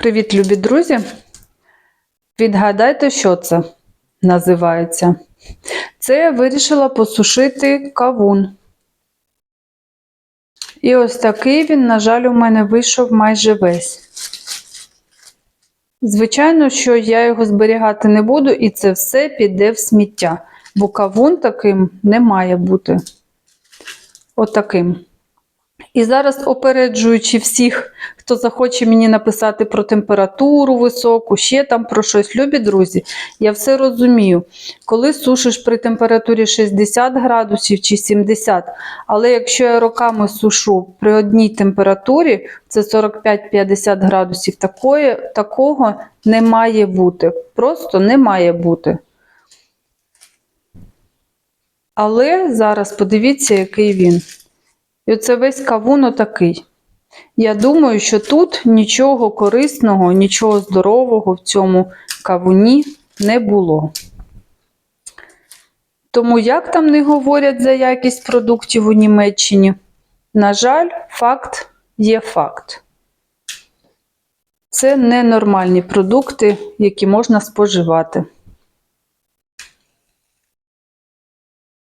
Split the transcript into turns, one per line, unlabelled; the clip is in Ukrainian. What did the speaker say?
Привіт, любі друзі! Відгадайте, що це називається. Це я вирішила посушити кавун. І ось такий він, на жаль, у мене вийшов майже весь. Звичайно, що я його зберігати не буду, і це все піде в сміття, бо кавун таким не має бути. Отаким. І зараз, опереджуючи всіх, хто захоче мені написати про температуру високу, ще там про щось, любі друзі, я все розумію. Коли сушиш при температурі 60 градусів чи 70, але якщо я роками сушу при одній температурі, це 45-50 градусів, такої, такого не має бути. Просто не має бути. Але зараз подивіться, який він. І оце весь кавун отакий. Я думаю, що тут нічого корисного, нічого здорового в цьому кавуні не було. Тому, як там не говорять за якість продуктів у Німеччині, на жаль, факт є факт. Це ненормальні продукти, які можна споживати.